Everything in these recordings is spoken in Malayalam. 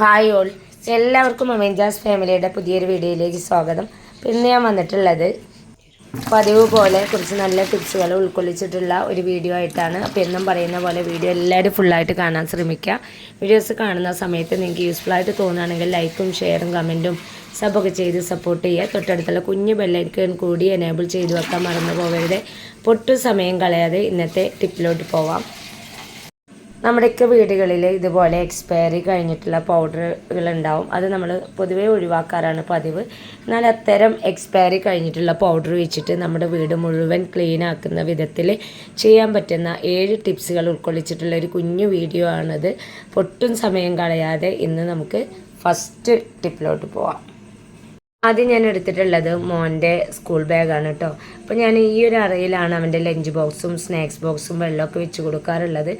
Hi all. എല്ലാവർക്കും അമേഞ്ചാസ് ഫാമിലിയുടെ പുതിയൊരു വീഡിയോയിലേക്ക് സ്വാഗതം. പിന്നെ ഞാൻ വന്നിട്ടുള്ളത് പതിവ് പോലെ കുറച്ച് നല്ല ടിപ്സുകൾ ഉൾക്കൊള്ളിച്ചിട്ടുള്ള ഒരു വീഡിയോ ആയിട്ടാണ്. അപ്പോൾ എന്നും പറയുന്ന പോലെ വീഡിയോ എല്ലാവരും ഫുള്ളായിട്ട് കാണാൻ ശ്രമിക്കുക. വീഡിയോസ് കാണുന്ന സമയത്ത് നിങ്ങൾക്ക് യൂസ്ഫുൾ ആയിട്ട് തോന്നുകയാണെങ്കിൽ ലൈക്കും ഷെയറും കമന്റും സബൊക്കെ ചെയ്ത് സപ്പോർട്ട് ചെയ്യുക. തൊട്ടടുത്തുള്ള കുഞ്ഞു ബെല്ലൈക്കൻ കൂടി എനേബിൾ ചെയ്ത് വെക്കാൻ മറന്നു പോകരുത്. പൊട്ടു സമയം കളയാതെ ഇന്നത്തെ ടിപ്പിലോട്ട് പോവാം. നമ്മുടെയൊക്കെ വീടുകളിൽ ഇതുപോലെ എക്സ്പയറി കഴിഞ്ഞിട്ടുള്ള പൗഡറുകൾ ഉണ്ടാവും അത് നമ്മൾ പൊതുവേ ഒഴിവാക്കാറാണ് പതിവ്. എന്നാൽ അത്തരം എക്സ്പയറി കഴിഞ്ഞിട്ടുള്ള പൗഡർ വെച്ചിട്ട് നമ്മുടെ വീട് മുഴുവൻ ക്ലീൻ ആക്കുന്ന വിധത്തിൽ ചെയ്യാൻ പറ്റുന്ന ഏഴ് ടിപ്സുകൾ ഉൾക്കൊള്ളിച്ചിട്ടുള്ള ഒരു കുഞ്ഞു വീഡിയോ ആണത്. ഒട്ടും സമയം കളയാതെ ഇന്ന് നമുക്ക് ഫസ്റ്റ് ടിപ്പിലോട്ട് പോവാം. ആദ്യം ഞാൻ എടുത്തിട്ടുള്ളത് മോന്റെ സ്കൂൾ ബാഗാണ് കേട്ടോ. അപ്പോൾ ഞാൻ ഈ ഒരു അറയിലാണ് അവന്റെ ലഞ്ച് ബോക്സും സ്നാക്സ് ബോക്സും വെള്ളമൊക്കെ വെച്ച് കൊടുക്കാറുള്ളത്.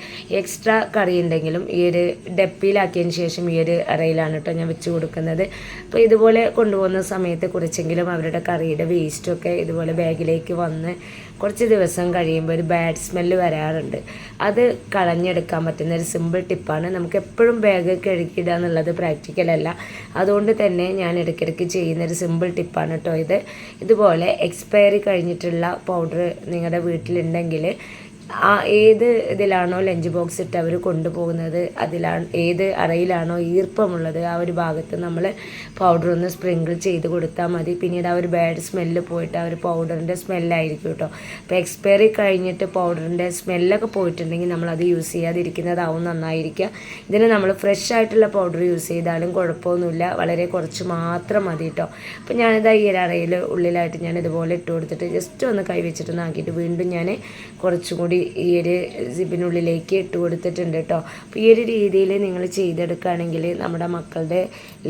എക്സ്ട്രാ കറി ഉണ്ടെങ്കിലും ഈ ഒരു ഡപ്പിയിലാക്കിയതിന് ശേഷം ഈ ഒരു അറയിലാണ് കേട്ടോ ഞാൻ വെച്ച് കൊടുക്കുന്നത്. അപ്പോൾ ഇതുപോലെ കൊണ്ടുപോകുന്ന സമയത്ത് കുറച്ചെങ്കിലും അവരുടെ കറിയുടെ വേസ്റ്റൊക്കെ ഇതുപോലെ ബാഗിലേക്ക് വന്ന് കുറച്ച് ദിവസം കഴിയുമ്പോൾ ഒരു ബാഡ് സ്മെല്ല് വരാറുണ്ട്. അത് കളഞ്ഞെടുക്കാൻ പറ്റുന്ന ഒരു സിമ്പിൾ ടിപ്പാണ് നമുക്ക് എപ്പോഴും ബാഗ് കഴുകിയിടുക എന്നുള്ളത് പ്രാക്ടിക്കലല്ല അതുകൊണ്ട് തന്നെ ഞാൻ ഇടയ്ക്കിടയ്ക്ക് ചെയ്യുന്ന ഒരു സിമ്പിൾ ടിപ്പാണ് കേട്ടോ ഇത്. ഇതുപോലെ എക്സ്പയറി കഴിഞ്ഞിട്ടുള്ള പൗഡർ നിങ്ങളുടെ വീട്ടിലുണ്ടെങ്കിൽ ആ ഏത് ഇതിലാണോ ലഞ്ച് ബോക്സ് ഇട്ട് അവർ കൊണ്ടുപോകുന്നത് അതിലാണ് ഏത് അറയിലാണോ ഈർപ്പമുള്ളത് ആ ഒരു ഭാഗത്ത് നമ്മൾ പൗഡർ ഒന്ന് സ്പ്രിങ്കിൾ ചെയ്ത് കൊടുത്താൽ മതി. പിന്നീട് ആ ഒരു ബാഡ് സ്മെല്ല് പോയിട്ട് ആ ഒരു പൗഡറിന്റെ സ്മെല്ലായിരിക്കും കേട്ടോ അപ്പോൾ എക്സ്പയറി കഴിഞ്ഞിട്ട് പൗഡറിന്റെ സ്മെല്ലൊക്കെ പോയിട്ടുണ്ടെങ്കിൽ നമ്മളത് യൂസ് ചെയ്യാതിരിക്കുന്നതാവും നന്നായിരിക്കുക. ഇതിന് നമ്മൾ ഫ്രഷ് ആയിട്ടുള്ള പൗഡർ യൂസ് ചെയ്താലും കുഴപ്പമൊന്നുമില്ല. വളരെ കുറച്ച് മാത്രം മതി കേട്ടോ അപ്പോൾ ഞാനിത് ഈ അറയിൽ ഉള്ളിലായിട്ട് ഞാൻ ഇതുപോലെ ഇട്ട് കൊടുത്തിട്ട് ജസ്റ്റ് ഒന്ന് കൈ നാക്കിയിട്ട് വീണ്ടും ഞാൻ കുറച്ചും കൂടി ഈ ഒരു സിബിനുള്ളിലേക്ക് ഇട്ട് കൊടുത്തിട്ടുണ്ട് കേട്ടോ അപ്പോൾ ഈ ഒരു രീതിയിൽ നിങ്ങൾ ചെയ്തെടുക്കുകയാണെങ്കിൽ നമ്മുടെ മക്കളുടെ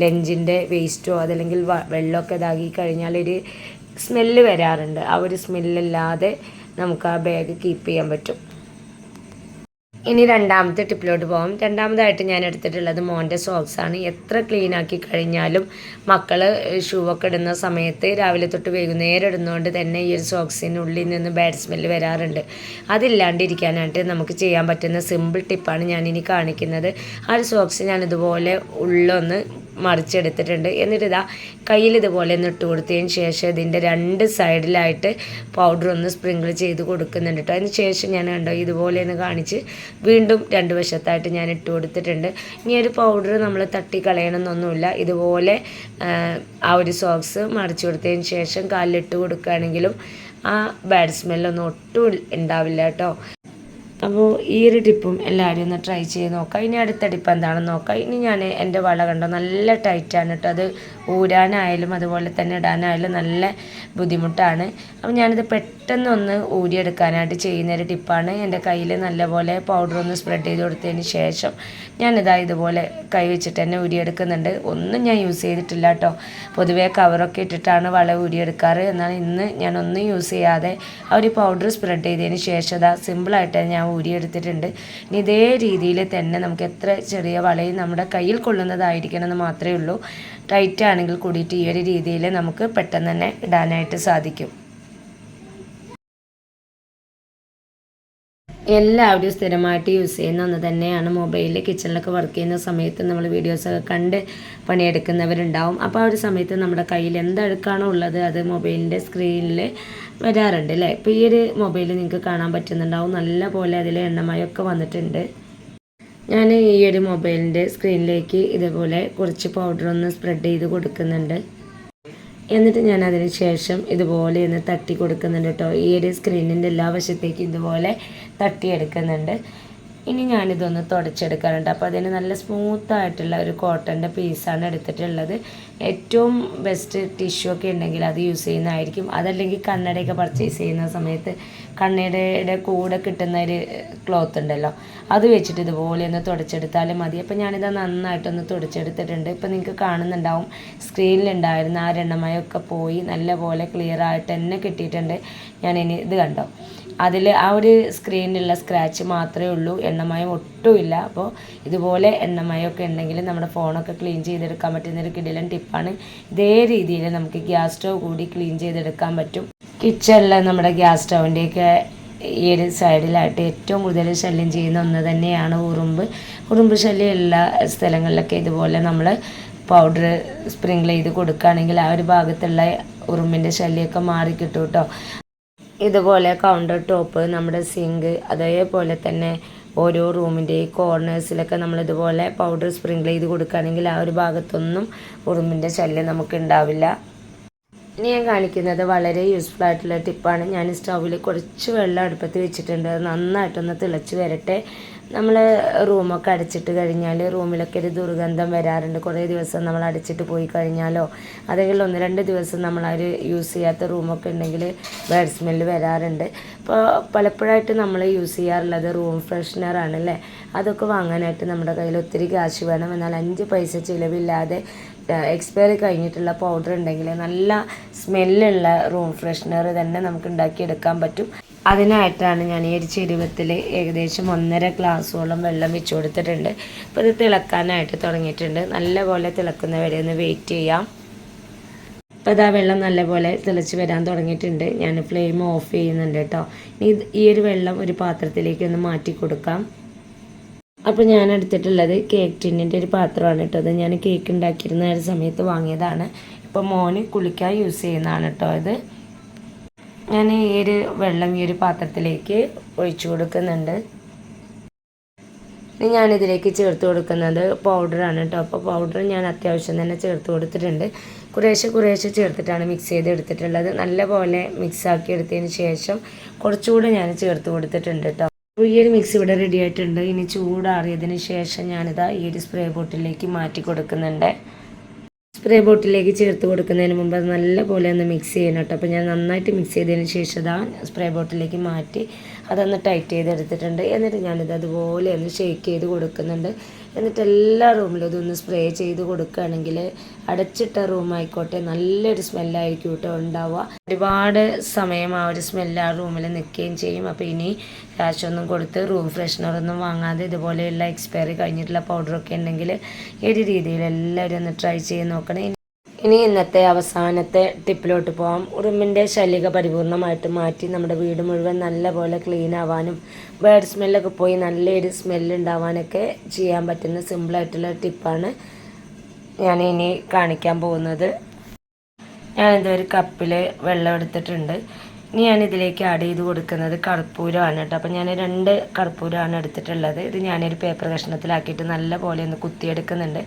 ലഞ്ചിന്റെ വേസ്റ്റോ അതല്ലെങ്കിൽ വെള്ളമൊക്കെ ഇതാക്കി കഴിഞ്ഞാൽ ഒരു സ്മെല്ല് വരാറുണ്ട്. ആ ഒരു സ്മെല്ലില്ലാതെ നമുക്ക് ആ ബാഗ് കീപ്പ് ചെയ്യാൻ പറ്റും. ഇനി രണ്ടാമത്തെ ടിപ്പിലോട്ട് പോകാം രണ്ടാമതായിട്ട് ഞാൻ എടുത്തിട്ടുള്ളത് മോന്റെ സോക്സ് ആണ്. എത്ര ക്ലീൻ ആക്കി കഴിഞ്ഞാലും മക്കൾ ഷൂ ഒക്കെ ഇടുന്ന സമയത്ത് രാവിലെ തൊട്ട് വൈകുന്നേരം ഇടുന്നതുകൊണ്ട് തന്നെ ഈ ഒരു സോക്സിനുള്ളിൽ നിന്ന് ബാഡ് സ്മെല്ല് വരാറുണ്ട്. അതില്ലാണ്ടിരിക്കാനായിട്ട് നമുക്ക് ചെയ്യാൻ പറ്റുന്ന സിമ്പിൾ ടിപ്പാണ് ഞാൻ ഇനി കാണിക്കുന്നത്. ആ ഒരു സോക്സ് ഞാൻ ഇതുപോലെ ഉള്ളൊന്ന് മറിച്ചെടുത്തിട്ടുണ്ട്. എന്നിട്ട് ഇതാ കയ്യിൽ ഇതുപോലെ ഒന്ന് ഇട്ട് കൊടുത്തതിന് ശേഷം ഇതിന്റെ രണ്ട് സൈഡിലായിട്ട് പൗഡർ ഒന്ന് സ്പ്രിങ്കിൾ ചെയ്ത് കൊടുക്കുന്നുണ്ട് കേട്ടോ അതിന് ശേഷം ഞാൻ കണ്ടോ ഇതുപോലെ ഒന്ന് കാണിച്ച് വീണ്ടും രണ്ട് വശത്തായിട്ട് ഞാൻ ഇട്ട് കൊടുത്തിട്ടുണ്ട്. ഇനി ഒരു പൗഡർ നമ്മൾ തട്ടി കളയണമെന്നൊന്നുമില്ല ഇതുപോലെ ആ ഒരു സോക്സ് മറിച്ച് കൊടുത്തതിന് ശേഷം കാലിലിട്ട് കൊടുക്കുകയാണെങ്കിലും ആ ബാഡ് സ്മെല്ലൊന്നും ഒട്ടും ഉണ്ടാവില്ല കേട്ടോ അപ്പോൾ ഈ ഒരു ടിപ്പും എല്ലാവരും ഒന്ന് ട്രൈ ചെയ്ത് നോക്കാം. ഇനി അടുത്ത ടിപ്പ് എന്താണെന്ന് നോക്കാം. ഇനി ഞാൻ എന്റെ വള കണ്ടോ നല്ല ടൈറ്റാണ് കേട്ടോ. അത് ഊരാനായാലും അതുപോലെ തന്നെ ഇടാനായാലും നല്ല ബുദ്ധിമുട്ടാണ്. അപ്പോൾ ഞാനിത് പെട്ടെന്ന് ഒന്ന് ഊരിയെടുക്കാനായിട്ട് ചെയ്യുന്ന ഒരു ടിപ്പാണ് എന്റെ കയ്യിൽ നല്ലപോലെ പൗഡർ ഒന്ന് സ്പ്രെഡ് ചെയ്ത് കൊടുത്തതിന് ശേഷം ഞാനിതാ ഇതുപോലെ കൈ വെച്ചിട്ട് തന്നെ ഊരിയെടുക്കുന്നുണ്ട്. ഒന്നും ഞാൻ യൂസ് ചെയ്തിട്ടില്ല കേട്ടോ. പൊതുവേ കവറൊക്കെ ഇട്ടിട്ടാണ് വള ഊരിയെടുക്കാറ്. എന്നാൽ ഇന്ന് ഞാനൊന്നും യൂസ് ചെയ്യാതെ ആ ഒരു പൗഡർ സ്പ്രെഡ് ചെയ്തതിന് ശേഷം അതാ സിമ്പിളായിട്ട് ഞാൻ ഊരിയെടുത്തിട്ടുണ്ട്. ഇനി ഇതേ രീതിയിൽ തന്നെ നമുക്ക് എത്ര ചെറിയ വളയും നമ്മുടെ കയ്യിൽ കൊള്ളുന്നതായിരിക്കണം എന്ന് മാത്രമേ ഉള്ളൂ. ടൈറ്റ് ആണെങ്കിൽ കൂടിയിട്ട് ഈ ഒരു രീതിയിൽ നമുക്ക് പെട്ടെന്ന് തന്നെ ഇടാനായിട്ട് സാധിക്കും. എല്ലാവരും സ്ഥിരമായിട്ട് യൂസ് ചെയ്യുന്ന ഒന്ന് തന്നെയാണ് മൊബൈലിൽ കിച്ചണിലൊക്കെ വർക്ക് ചെയ്യുന്ന സമയത്ത് നമ്മൾ വീഡിയോസൊക്കെ കണ്ട് പണിയെടുക്കുന്നവരുണ്ടാവും. അപ്പോൾ ആ ഒരു സമയത്ത് നമ്മുടെ കയ്യിൽ എന്തഴുക്കാണോ ഉള്ളത് അത് മൊബൈലിന്റെ സ്ക്രീനിൽ വരാറുണ്ട് അല്ലേ? ഇപ്പോൾ ഈ ഒരു മൊബൈൽ നിങ്ങൾക്ക് കാണാൻ പറ്റുന്നുണ്ടാവും. നല്ല പോലെ അതിൽ എണ്ണമയൊക്കെ വന്നിട്ടുണ്ട്. ഞാൻ ഈ ഒരു മൊബൈലിന്റെ സ്ക്രീനിലേക്ക് ഇതുപോലെ കുറച്ച് പൗഡർ ഒന്ന് സ്പ്രെഡ് ചെയ്ത് കൊടുക്കുന്നുണ്ട്. എന്നിട്ട് ഞാൻ അതിന് ശേഷം ഇതുപോലെ ഒന്ന് തട്ടി കൊടുക്കുന്നുണ്ട് കേട്ടോ. ഈ ഒരു സ്ക്രീനിന്റെ എല്ലാ വശത്തേക്കും ഇതുപോലെ തട്ടിയെടുക്കുന്നുണ്ട്. ഇനി ഞാനിതൊന്ന് തുടച്ചെടുക്കാറുണ്ട് അപ്പോൾ അതിന് നല്ല സ്മൂത്തായിട്ടുള്ള ഒരു കോട്ടന്റെ പീസാണ് എടുത്തിട്ടുള്ളത്. ഏറ്റവും ബെസ്റ്റ് ടിഷ്യൂ ഒക്കെ ഉണ്ടെങ്കിൽ അത് യൂസ് ചെയ്യുന്നതായിരിക്കും. അതല്ലെങ്കിൽ കണ്ണടയൊക്കെ പർച്ചേസ് ചെയ്യുന്ന സമയത്ത് കണ്ണടയുടെ കൂടെ കിട്ടുന്ന ഒരു ക്ലോത്ത് ഉണ്ടല്ലോ. അത് വെച്ചിട്ട് ഇതുപോലെ ഒന്ന് തുടച്ചെടുത്താലും മതി. അപ്പോൾ ഞാനിത് നന്നായിട്ടൊന്ന് തുടച്ചെടുത്തിട്ടുണ്ട്. ഇപ്പോൾ നിങ്ങൾക്ക് കാണുന്നുണ്ടാവും. സ്ക്രീനിലുണ്ടായിരുന്ന ആ രണ്ണമയൊക്കെ പോയി നല്ലപോലെ ക്ലിയർ ആയിട്ട് തന്നെ കിട്ടിയിട്ടുണ്ട്. ഞാനിനി ഇത് കണ്ടോ? അതിൽ ആ ഒരു സ്ക്രീനിലുള്ള സ്ക്രാച്ച് മാത്രമേ ഉള്ളൂ. എണ്ണമയം ഒട്ടുമില്ല അപ്പോൾ ഇതുപോലെ എണ്ണമയമൊക്കെ ഉണ്ടെങ്കിൽ നമ്മുടെ ഫോണൊക്കെ ക്ലീൻ ചെയ്തെടുക്കാൻ പറ്റുന്ന ഒരു കിടിലൻ ടിപ്പാണ് ഇതേ രീതിയിൽ നമുക്ക് ഗ്യാസ് സ്റ്റവ് കൂടി ക്ലീൻ ചെയ്തെടുക്കാൻ പറ്റും. കിച്ചണിൽ നമ്മുടെ ഗ്യാസ് സ്റ്റൗവിന്റെയൊക്കെ ഈ ഒരു സൈഡിലായിട്ട് ഏറ്റവും കൂടുതൽ ശല്യം ചെയ്യുന്ന ഒന്ന് തന്നെയാണ് ഉറുമ്പ്. ഉറുമ്പ് ശല്യം എല്ലാ സ്ഥലങ്ങളിലൊക്കെ ഇതുപോലെ നമ്മൾ പൗഡർ സ്പ്രിങ്കിൾ ചെയ്ത് കൊടുക്കുകയാണെങ്കിൽ ആ ഒരു ഭാഗത്തുള്ള ഉറുമ്പിന്റെ ശല്യമൊക്കെ മാറി കിട്ടും കേട്ടോ. ഇതുപോലെ കൗണ്ടർ ടോപ്പ് നമ്മുടെ സിങ്ക് അതേപോലെ തന്നെ ഓരോ റൂമിന്റെ കോർണേഴ്സിലൊക്കെ നമ്മൾ ഇതുപോലെ പൗഡർ സ്പ്രിങ്കിൾ ചെയ്ത് കൊടുക്കുകയാണെങ്കിൽ ആ ഒരു ഭാഗത്തൊന്നും ഉറുമ്പിന്റെ ശല്യം നമുക്ക് ഉണ്ടാവില്ല. ഇനി ഞാൻ കാണിക്കുന്നത് വളരെ യൂസ്ഫുൾ ആയിട്ടുള്ള ടിപ്പാണ് ഞാൻ സ്റ്റൗവിൽ കുറച്ച് വെള്ളം അടുപ്പത്ത് വെച്ചിട്ടുണ്ട്. നന്നായിട്ടൊന്ന് തിളച്ച് വരട്ടെ. നമ്മൾ റൂമൊക്കെ അടച്ചിട്ട് കഴിഞ്ഞാൽ റൂമിലൊക്കെ ഒരു ദുർഗന്ധം വരാറുണ്ട്. കുറേ ദിവസം നമ്മൾ അടച്ചിട്ട് പോയി കഴിഞ്ഞാലോ അല്ലെങ്കിൽ ഒന്ന് രണ്ട് ദിവസം നമ്മൾ ആ യൂസ് ചെയ്യാത്ത റൂമൊക്കെ ഉണ്ടെങ്കിൽ ബാഡ് സ്മെൽ വരാറുണ്ട്. അപ്പോൾ പലപ്പോഴായിട്ട് നമ്മൾ യൂസ് ചെയ്യാറുള്ളത് റൂം ഫ്രഷ്നറാണ് അല്ലേ? അതൊക്കെ വാങ്ങാനായിട്ട് നമ്മുടെ കയ്യിൽ ഒത്തിരി കാശ് വേണം. എന്നാൽ അഞ്ച് പൈസ ചിലവില്ലാതെ എക്സ്പയറി കഴിഞ്ഞിട്ടുള്ള പൗഡർ ഉണ്ടെങ്കിൽ നല്ല സ്മെല്ലുള്ള റൂം ഫ്രഷ്നർ തന്നെ നമുക്ക് ഉണ്ടാക്കിയെടുക്കാൻ പറ്റും. അതിനായിട്ടാണ് ഞാൻ ഈ ഒരു ചെരുവത്തിൽ ഏകദേശം ഒന്നര ഗ്ലാസ്സോളം വെള്ളം വെച്ച് കൊടുത്തിട്ടുണ്ട്. അപ്പോൾ ഇത് തിളക്കാനായിട്ട് തുടങ്ങിയിട്ടുണ്ട്. നല്ലപോലെ തിളക്കുന്ന വരെ ഒന്ന് വെയിറ്റ് ചെയ്യാം. അപ്പോൾ ഇതാ വെള്ളം നല്ലപോലെ തിളച്ച് വരാൻ തുടങ്ങിയിട്ടുണ്ട്. ഞാൻ ഫ്ലെയിം ഓഫ് ചെയ്യുന്നുണ്ട് കേട്ടോ. ഇനി ഈ ഒരു വെള്ളം ഒരു പാത്രത്തിലേക്ക് ഒന്ന് മാറ്റി കൊടുക്കാം. അപ്പോൾ ഞാൻ എടുത്തിട്ടുള്ളത് കേക്ക് ടിന്നിന്റെ ഒരു പാത്രമാണ് കേട്ടോ. അത് ഞാൻ കേക്ക് ഉണ്ടാക്കിയിരുന്ന ഒരു സമയത്ത് വാങ്ങിയതാണ്. ഇപ്പോൾ മോന് കുളിക്കാൻ യൂസ് ചെയ്യുന്നതാണ് കേട്ടോ ഇത്. ഞാൻ ഈ ഒരു വെള്ളം ഈ ഒരു പാത്രത്തിലേക്ക് ഒഴിച്ചു കൊടുക്കുന്നുണ്ട്. ഇനി ഞാനിതിലേക്ക് ചേർത്ത് കൊടുക്കുന്നത് പൗഡറാണ് കേട്ടോ. അപ്പോൾ പൗഡർ ഞാൻ അത്യാവശ്യം തന്നെ ചേർത്ത് കൊടുത്തിട്ടുണ്ട്. കുറേശ്ശെ കുറേശ്ശെ ചേർത്തിട്ടാണ് മിക്സ് ചെയ്ത് എടുത്തിട്ടുള്ളത് നല്ലപോലെ മിക്സ് ആക്കി എടുത്തതിന് ശേഷം കുറച്ചുകൂടെ ഞാൻ ചേർത്ത് കൊടുത്തിട്ടുണ്ട് കേട്ടോ. അപ്പോൾ ഈ ഒരു മിക്സ് ഇവിടെ റെഡി ആയിട്ടുണ്ട്. ഇനി ചൂടാറിയതിന് ശേഷം ഞാനിതാ ഈ ഒരു സ്പ്രേ ബോട്ടിലേക്ക് മാറ്റി കൊടുക്കുന്നുണ്ട്. സ്പ്രേ ബോട്ടിലേക്ക് ചേർത്ത് കൊടുക്കുന്നതിന് മുമ്പ് അത് നല്ലപോലെ ഒന്ന് മിക്സ് ചെയ്യണം കേട്ടോ. അപ്പോൾ ഞാൻ നന്നായിട്ട് മിക്സ് ചെയ്തതിന് ശേഷം ഇതാ സ്പ്രേ ബോട്ടിലേക്ക് മാറ്റി അതൊന്ന് ടൈറ്റ് ചെയ്തെടുത്തിട്ടുണ്ട്. എന്നിട്ട് ഞാനിത് അതുപോലെ ഒന്ന് ഷേക്ക് ചെയ്ത് കൊടുക്കുന്നുണ്ട്. എന്നിട്ട് എല്ലാ റൂമിലും ഇതൊന്ന് സ്പ്രേ ചെയ്ത് കൊടുക്കുകയാണെങ്കിൽ അടച്ചിട്ട റൂമായിക്കോട്ടെ നല്ലൊരു സ്മെല്ലായിരിക്കും കേട്ടോ ഉണ്ടാവുക. ഒരുപാട് സമയം ആ ഒരു സ്മെല്ല് ആ റൂമിൽ നിൽക്കുകയും ചെയ്യും. അപ്പോൾ ഇനി കാശൊന്നും കൊടുത്ത് റൂം ഫ്രഷ്നറൊന്നും വാങ്ങാതെ ഇതുപോലെയുള്ള എക്സ്പയറി കഴിഞ്ഞിട്ടുള്ള പൗഡറൊക്കെ ഉണ്ടെങ്കിൽ ഈ ഒരു രീതിയിൽ എല്ലാവരും ഒന്ന് ട്രൈ ചെയ്ത് നോക്കണം. ഇനി ഇന്നത്തെ അവസാനത്തെ ടിപ്പിലോട്ട് പോകാം ഉറുമ്പിന്റെ ശല്യക പരിപൂർണമായിട്ട് മാറ്റി നമ്മുടെ വീട് മുഴുവൻ നല്ലപോലെ ക്ലീൻ ആവാനും ബേഡ് സ്മെല്ലൊക്കെ പോയി നല്ലൊരു സ്മെല്ല് ഉണ്ടാവാനൊക്കെ ചെയ്യാൻ പറ്റുന്ന സിമ്പിളായിട്ടുള്ള ടിപ്പാണ് ഞാൻ ഇനി കാണിക്കാൻ പോകുന്നത്. ഞാനിതൊരു കപ്പിൽ വെള്ളം എടുത്തിട്ടുണ്ട്. ഇനി ഞാൻ ഇതിലേക്ക് ആഡ് ചെയ്ത് കൊടുക്കുന്നത് കർപ്പൂരമാണ് കേട്ടോ. അപ്പം ഞാൻ രണ്ട് കർപ്പൂരമാണ് എടുത്തിട്ടുള്ളത്. ഇത് ഞാനൊരു പേപ്പർ കഷ്ണത്തിലാക്കിയിട്ട് നല്ല പോലെ ഒന്ന് കുത്തിയെടുക്കുന്നുണ്ട്.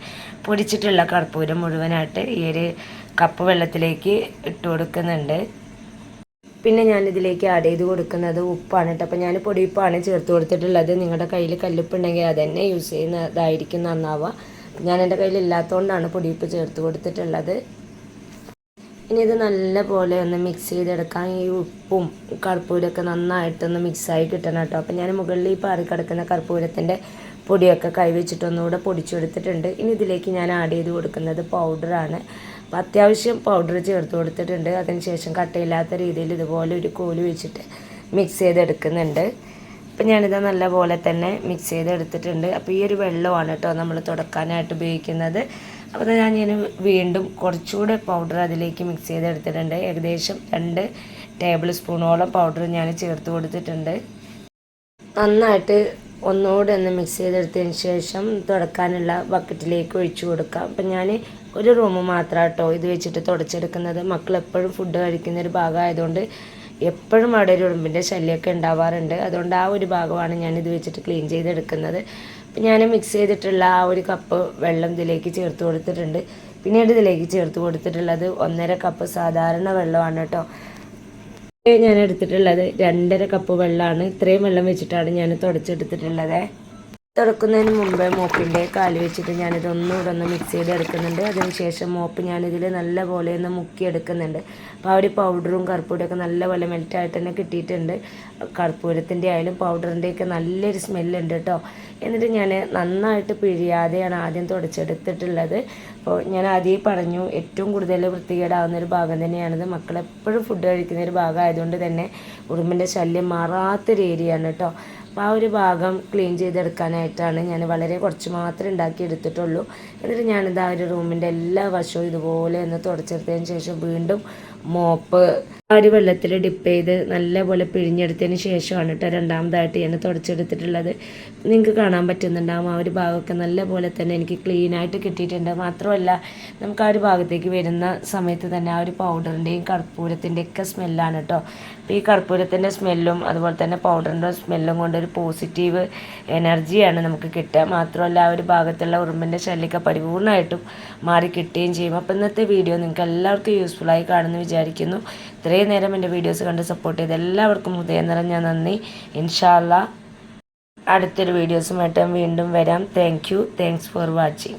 പൊടിച്ചിട്ടുള്ള കർപ്പൂരം മുഴുവനായിട്ട് ഈ ഒരു കപ്പ് വെള്ളത്തിലേക്ക് ഇട്ട് കൊടുക്കുന്നുണ്ട്. പിന്നെ ഞാനിതിലേക്ക് ആഡ് ചെയ്ത് കൊടുക്കുന്നത് ഉപ്പാണ് കേട്ടോ. അപ്പോൾ ഞാൻ പൊടിയുപ്പാണ് ചേർത്ത് കൊടുത്തിട്ടുള്ളത്. നിങ്ങളുടെ കയ്യിൽ കല്ലുപ്പുണ്ടെങ്കിൽ അത് തന്നെ യൂസ് ചെയ്യുന്നതായിരിക്കും നന്നാവുക. ഞാൻ എന്റെ കയ്യിൽ ഇല്ലാത്തതുകൊണ്ടാണ് പൊടിയുപ്പ് ചേർത്ത് കൊടുത്തിട്ടുള്ളത്. ഇനി ഇത് നല്ല പോലെ ഒന്ന് മിക്സ് ചെയ്തെടുക്കാം. ഈ ഉപ്പും കർപ്പൂരമൊക്കെ നന്നായിട്ടൊന്ന് മിക്സായി കിട്ടണം കേട്ടോ. അപ്പം ഞാൻ മുകളിൽ ഈ പാറി കിടക്കുന്ന കർപ്പൂരത്തിന്റെ പൊടിയൊക്കെ കൈവച്ചിട്ടൊന്നുകൂടെ പൊടിച്ചെടുത്തിട്ടുണ്ട്. ഇനി ഇതിലേക്ക് ഞാൻ ആഡ് ചെയ്ത് കൊടുക്കുന്നത് പൗഡറാണ് അപ്പോൾ അത്യാവശ്യം പൗഡർ ചേർത്ത് കൊടുത്തിട്ടുണ്ട്. അതിനുശേഷം കട്ടയില്ലാത്ത രീതിയിൽ ഇതുപോലെ ഒരു കോൽ വെച്ചിട്ട് മിക്സ് ചെയ്തെടുക്കുന്നുണ്ട്. അപ്പം ഞാനിത് നല്ല പോലെ തന്നെ മിക്സ് ചെയ്തെടുത്തിട്ടുണ്ട്. അപ്പോൾ ഈ ഒരു വെള്ളമാണ് കേട്ടോ നമ്മൾ തുടക്കാനായിട്ട് ഉപയോഗിക്കുന്നത്. അപ്പോൾ ഞാൻ ഇങ്ങനെ വീണ്ടും കുറച്ചുകൂടെ പൗഡർ അതിലേക്ക് മിക്സ് ചെയ്തെടുത്തിട്ടുണ്ട്. ഏകദേശം രണ്ട് ടേബിൾ സ്പൂണോളം പൗഡർ ഞാൻ ചേർത്ത് കൊടുത്തിട്ടുണ്ട്. നന്നായിട്ട് ഒന്നുകൂടെ ഒന്ന് മിക്സ് ചെയ്തെടുത്തതിന് ശേഷം തുടക്കാനുള്ള ബക്കറ്റിലേക്ക് ഒഴിച്ചു കൊടുക്കാം. അപ്പം ഞാൻ ഒരു റൂം മാത്രം കേട്ടോ ഇത് വെച്ചിട്ട് തുടച്ചെടുക്കുന്നത്. മക്കൾ എപ്പോഴും ഫുഡ് കഴിക്കുന്ന ഒരു ഭാഗമായതുകൊണ്ട് എപ്പോഴും അവിടെ ഒരു ഉടുമ്പിന്റെ ശല്യമൊക്കെ ഉണ്ടാവാറുണ്ട്. അതുകൊണ്ട് ആ ഒരു ഭാഗമാണ് ഞാൻ ഇത് വെച്ചിട്ട് ക്ലീൻ ചെയ്തെടുക്കുന്നത്. ഞാൻ മിക്സ് ചെയ്തിട്ടുള്ള ആ ഒരു കപ്പ് വെള്ളം ഇതിലേക്ക് ചേർത്ത് കൊടുത്തിട്ടുണ്ട്. പിന്നീട് ഇതിലേക്ക് ചേർത്ത് കൊടുത്തിട്ടുള്ളത് ഒന്നര കപ്പ് സാധാരണ വെള്ളമാണ് കേട്ടോ. ഞാൻ എടുത്തിട്ടുള്ളത് രണ്ടര കപ്പ് വെള്ളമാണ്. ഇത്രയും വെള്ളം വെച്ചിട്ടാണ് ഞാൻ തുടച്ചെടുത്തിട്ടുള്ളത്. തുറക്കുന്നതിന് മുമ്പ് മോപ്പിന്റെ കാൽ വെച്ചിട്ട് ഞാനിത് ഒന്നുകൂടെ ഒന്ന് മിക്സ് ചെയ്ത് എടുക്കുന്നുണ്ട്. അതിനുശേഷം മോപ്പ് ഞാനിതിൽ നല്ല പോലെ ഒന്ന് മുക്കിയെടുക്കുന്നുണ്ട് അപ്പോൾ ആ ഒരു പൗഡറും കർപ്പൂരമൊക്കെ നല്ലപോലെ മെൽറ്റായിട്ട് തന്നെ കിട്ടിയിട്ടുണ്ട്. കർപ്പൂരത്തിന്റെ ആയാലും പൗഡറിന്റെയൊക്കെ നല്ലൊരു സ്മെല്ലുണ്ട് കേട്ടോ. എന്നിട്ട് ഞാൻ നന്നായിട്ട് പിഴിയാതെയാണ് ആദ്യം തുടച്ചെടുത്തിട്ടുള്ളത്. അപ്പോൾ ഞാൻ ആദ്യം പറഞ്ഞു ഏറ്റവും കൂടുതൽ വൃത്തികേടാവുന്ന ഒരു ഭാഗം തന്നെയാണിത്. മക്കൾ എപ്പോഴും ഫുഡ് കഴിക്കുന്ന ഒരു ഭാഗമായതുകൊണ്ട് തന്നെ ഉറുമ്പിന്റെ ശല്യം മാറാത്തൊരു ഏരിയയാണ് കേട്ടോ അപ്പോൾ ആ ഒരു ഭാഗം ക്ലീൻ ചെയ്തെടുക്കാനായിട്ടാണ് ഞാൻ വളരെ കുറച്ച് മാത്രമേ ഉണ്ടാക്കി എടുത്തിട്ടുള്ളൂ എന്നിട്ട് ഞാനിത് ആ ഒരു റൂമിന്റെ എല്ലാ വശവും ഇതുപോലെ ഒന്ന് തുടച്ചെടുത്തതിന് ശേഷം വീണ്ടും മോപ്പ് ആ ഒരു വെള്ളത്തിൽ ഡിപ്പ് ചെയ്ത് നല്ലപോലെ പിഴിഞ്ഞെടുത്തതിന് ശേഷമാണ് കേട്ടോ രണ്ടാമതായിട്ട് ഞാൻ തുടച്ചെടുത്തിട്ടുള്ളത്. നിങ്ങൾക്ക് കാണാൻ പറ്റുന്നുണ്ടാവും ആ ഒരു ഭാഗമൊക്കെ നല്ലപോലെ തന്നെ എനിക്ക് ക്ലീനായിട്ട് കിട്ടിയിട്ടുണ്ട്. മാത്രമല്ല നമുക്ക് ആ ഒരു ഭാഗത്തേക്ക് വരുന്ന സമയത്ത് തന്നെ ആ ഒരു പൗഡറിന്റെയും കർപ്പൂരത്തിന്റെയും ഒക്കെ സ്മെല്ലാണ് കേട്ടോ ഈ കർപ്പൂരത്തിന്റെ സ്മെല്ലും അതുപോലെ തന്നെ പൗഡറിന്റെ സ്മെല്ലും കൊണ്ട് ഒരു പോസിറ്റീവ് എനർജിയാണ് നമുക്ക് കിട്ടുക. മാത്രമല്ല ആ ഒരു ഭാഗത്തുള്ള ഉറുമ്പിന്റെ ശല്യമൊക്കെ പരിപൂർണമായിട്ടും മാറി കിട്ടുകയും ചെയ്യും. അപ്പോൾ ഇന്നത്തെ വീഡിയോ നിങ്ങൾക്ക് എല്ലാവർക്കും യൂസ്ഫുൾ ആയി കാണുമെന്ന് വിചാരിക്കുന്നു. ഇത്രയും നേരം എന്റെ വീഡിയോസ് കണ്ട് സപ്പോർട്ട് ചെയ്ത് എല്ലാവർക്കും ഹൃദയം നിറഞ്ഞ നന്ദി. ഇൻഷാല്ല അടുത്തൊരു വീഡിയോസുമായിട്ട് വീണ്ടും വരാം. Thank you thanks for watching